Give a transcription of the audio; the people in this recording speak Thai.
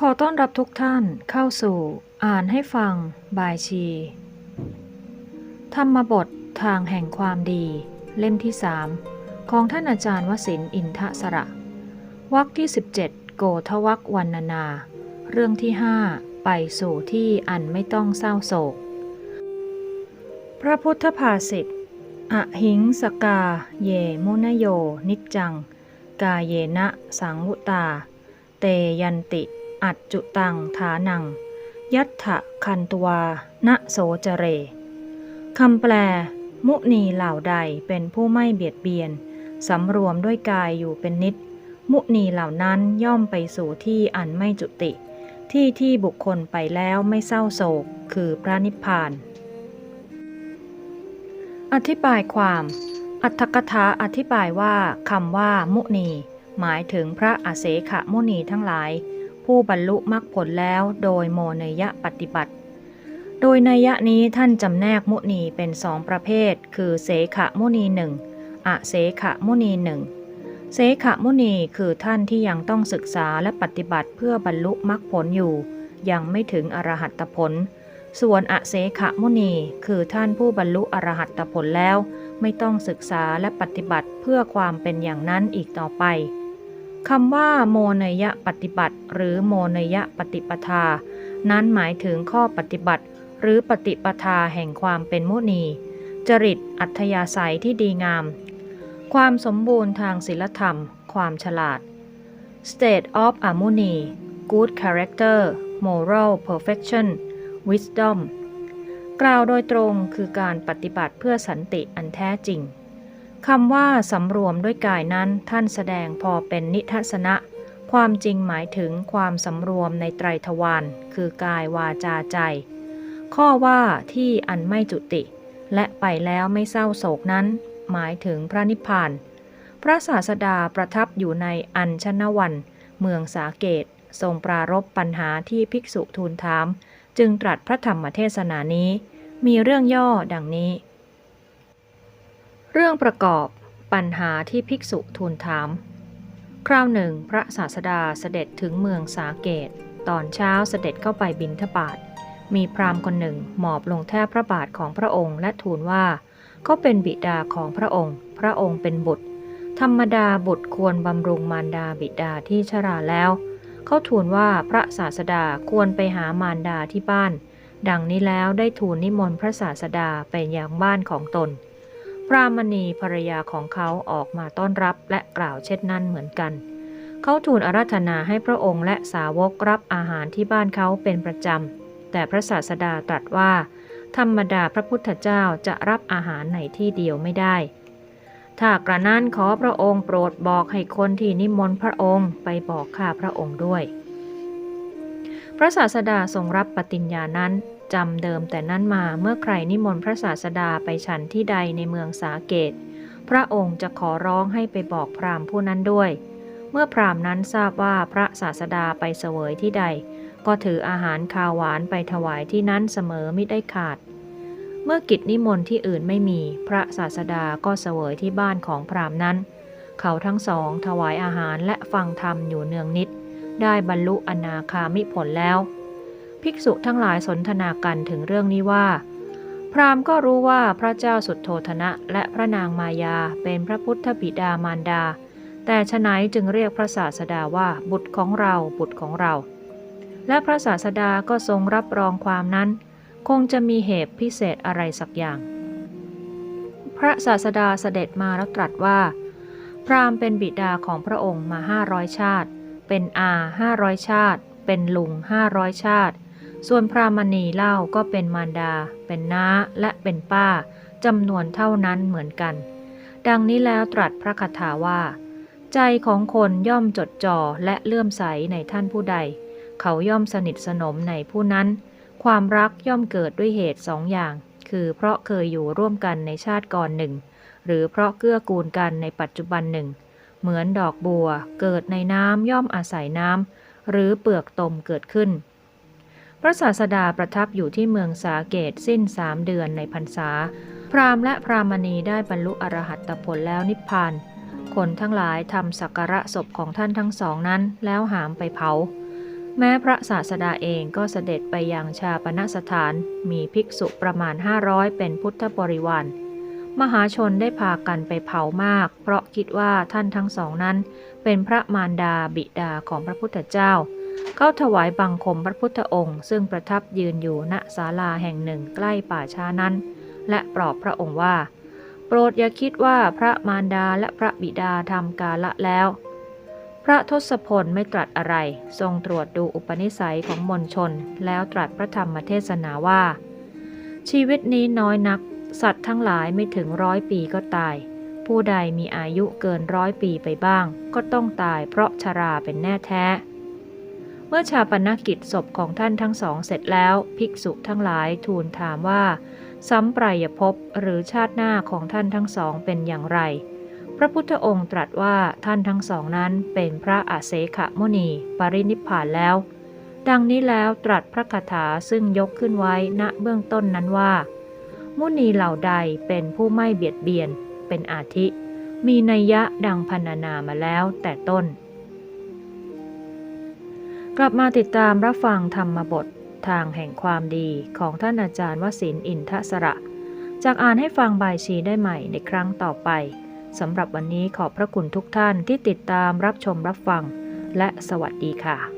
ขอต้อนรับทุกท่านเข้าสู่อ่านให้ฟังบายชี ธรรมบททางแห่งความดี เล่มที่สามของท่านอาจารย์วสินอินทสระวรรคที่ 17 โกทวักวันนา เรื่องที่5ไปสู่ที่อันไม่ต้องเศร้าโศก พระพุทธภาษิตอหิงสกา เยมุนโย นิจจัง กาเยนะ สังวุตา เตยันติ อัจจุตังฐานัง ยัตถะคันตวา ณโสจเร คำแปล มุนีเหล่าใดเป็นผู้ไม่เบียดเบียน สำรวมด้วยกายอยู่เป็นนิด มุนีเหล่านั้นย่อมไปสู่ที่อันไม่จุติ ที่ที่บุคคลไปแล้วไม่เศร้าโศก คือพระนิพพาน อธิบายความอัตถกถาอธิบายว่าคำว่า มุนี หมายถึงพระอาเสขมุนีทั้งหลาย ผู้บรรลุมรรคผลแล้วโดยโมเนยะปฏิบัติ โดยนัยยะนี้ท่านจำแนกมุนีเป็นสองประเภท คือเสขมุนีหนึ่งอเสขมุนีหนึ่งเสขมุนีคือท่านที่ยังต้องศึกษาและปฏิบัติเพื่อบรรลุมรรคผลอยู่ ยังไม่ถึงอรหัตผล ส่วนอเสขมุนีคือท่านผู้บรรลุอรหัตผลแล้ว ไม่ต้องศึกษาและปฏิบัติเพื่อความเป็นอย่างนั้นอีกต่อไป คำว่าโมเนยปฏิบัติ หรือโมเนยปฏิปทา นั้นหมายถึงข้อปฏิบัติ หรือปฏิปทาแห่งความเป็นมุนี จริตอัธยาศัยที่ดีงาม ความสมบูรณ์ทางศีลธรรม ความฉลาด state of a m u n i good character moral perfection wisdom กล่าวโดยตรงคือการปฏิบัติเพื่อสันติอันแท้จริง คำว่าสำรวมด้วยกายนั้นท่านแสดงพอเป็นนิทัศนะ ความจริงหมายถึงความสำรวมในไตรทวารคือกายวาจาใจ ข้อว่าที่อันไม่จุติ และไปแล้วไม่เศร้าโศกนั้น หมายถึงพระนิพพาน พระศาสดาประทับอยู่ในอัญชนวัน เมืองสาเกต ทรงปรารบปัญหาที่ภิกษุทูลถาม จึงตรัสพระธรรมเทศนานี้ มีเรื่องย่อดังนี้ เรื่องประกอบปัญหาที่ภิกษุทูลถาม คราวหนึ่ง พระศาสดาเสด็จถึงเมืองสาเกต ตอนเช้าเสด็จเข้าไปบิณฑบาตมีพราหมณ์คนหนึ่งหมอบลงแทบพระบาทของพระองค์และทูลว่าเขาเป็นบิดาของพระองค์ พระองค์เป็นบุตร ธรรมดาบุตรควรบำรุงมารดาบิดาที่ชราแล้ว เขาทูลว่าพระศาสดาควรไปหามารดาที่บ้าน ดังนี้แล้วได้ทูลนิมนต์พระศาสดาไปยังบ้านของตน พรามณีภรรยาของเขาออกมาต้อนรับและกล่าวเช่นนั้นเหมือนกัน เขาทูลอาราธนาให้พระองค์และสาวกรับอาหารที่บ้านเขาเป็นประจำ แต่พระศาสดาตรัสว่า ธรรมดาพระพุทธเจ้าจะรับอาหารในที่เดียวไม่ได้ ถ้ากระนั้นขอพระองค์โปรดบอกให้คนที่นิมนต์พระองค์ไปบอกข้าพระองค์ด้วย พระศาสดาทรงรับปฏิญญานั้น จำเดิมแต่นั้นมาเมื่อใครนิมนต์พระศาสดาไปฉันที่ใดในเมืองสาเกต พระองค์จะขอร้องให้ไปบอกพราหมณ์ผู้นั้นด้วย เมื่อพราหมณ์นั้นทราบว่าพระศาสดาไปเสวยที่ใด ก็ถืออาหารคาวหวานไปถวายที่นั้นเสมอไม่ได้ขาด เมื่อกิจนิมนต์ที่อื่นไม่มี พระศาสดาก็เสวยที่บ้านของพราหมณ์นั้น เขาทั้งสองถวายอาหารและฟังธรรมอยู่เนืองนิด ได้บรรลุอนาคามิผลแล้ว ภิกษุทั้งหลายสนทนากันถึงเรื่องนี้ว่า พราหมณ์ก็รู้ว่าพระเจ้าสุดโทธนะและพระนางมายาเป็นพระพุทธบิดามารดา แต่ฉนัยจึงเรียกพระศาสดาว่าบุตรของเราบุตรของเรา และพระศาสดาก็ทรงรับรองความนั้น คงจะมีเหตุพิเศษอะไรสักอย่าง พระศาสดาเสด็จมาแล้วตรัสว่า พราหมณ์เป็นบิดาของพระองค์มาห้าร้อยชาติ เป็นอาห้าร้อยชาติ เป็นลุงห้าร้อยชาติ ส่วนพรามณีเล่าก็เป็นมารดา เป็นน้า และเป็นป้าจำนวนเท่านั้นเหมือนกัน ดังนี้แล้วตรัสพระคาถาว่า ใจของคนย่อมจดจ่อและเลื่อมใสในท่านผู้ใด เขาย่อมสนิทสนมในผู้นั้น ความรักย่อมเกิดด้วยเหตุสองอย่าง คือเพราะเคยอยู่ร่วมกันในชาติก่อนหนึ่ง หรือเพราะเกื้อกูลกันในปัจจุบันหนึ่ง เหมือนดอกบัวเกิดในน้ำย่อมอาศัยน้ำหรือเปลือกตมเกิดขึ้น พระศาสดาประทับอยู่ที่เมืองสาเกตสิ้นสามเดือนในพรรษา พราหมณ์และพรามณีได้บรรลุอรหัตผลแล้วนิพพาน คนทั้งหลายทำสักการะศพของท่านทั้งสองนั้นแล้วหามไปเผา แม้พระศาสดาเองก็เสด็จไปยังชาปนสถาน มีภิกษุประมาณ 500 เป็นพุทธบริวารมหาชนได้พากันไปเผามาก เพราะคิดว่าท่านทั้งสองนั้น เป็นพระมารดาบิดาของพระพุทธเจ้า เข้าถวายบังคมพระพุทธองค์ ซึ่งประทับยืนอยู่ณศาลาแห่งหนึ่งใกล้ป่าช้านั้น และปลอบพระองค์ว่า โปรดอย่าคิดว่าพระมารดาและพระบิดาทำกาละแล้ว พระทศพลไม่ตรัสอะไร ทรงตรวจดูอุปนิสัยของมนชน แล้วตรัสพระธรรมเทศนาว่า ชีวิตนี้น้อยนัก สัตว์ทั้งหลายไม่ถึงร้อยปีก็ตายผู้ใดมีอายุเกินร้อยปีไปบ้าง ก็ต้องตายเพราะชราเป็นแน่แท้ เมื่อชาปนกิจศพของท่านทั้งสองเสร็จแล้ว ภิกษุทั้งหลายทูลถามว่า สัมปรายภพหรือชาติหน้าของท่านทั้งสองเป็นอย่างไร พระพุทธองค์ตรัสว่าท่านทั้งสองนั้นเป็นพระอาเสขมุนี ปรินิพพานแล้ว ดังนี้แล้วตรัสพระคาถาซึ่งยกขึ้นไว้ณเบื้องต้นนั้นว่า มุนีเหล่าใดเป็นผู้ไม่เบียดเบียน เป็นอาทิ มีนัยยะดังพรรณนามาแล้วแต่ต้น กลับมาติดตามรับฟังธรรมบททางแห่งความดีของท่านอาจารย์วสินอินทสระ จากอ่านให้ฟังบายชีได้ใหม่ในครั้งต่อไปสำหรับวันนี้ขอบพระคุณทุกท่านที่ติดตามรับชมรับฟัง และสวัสดีค่ะ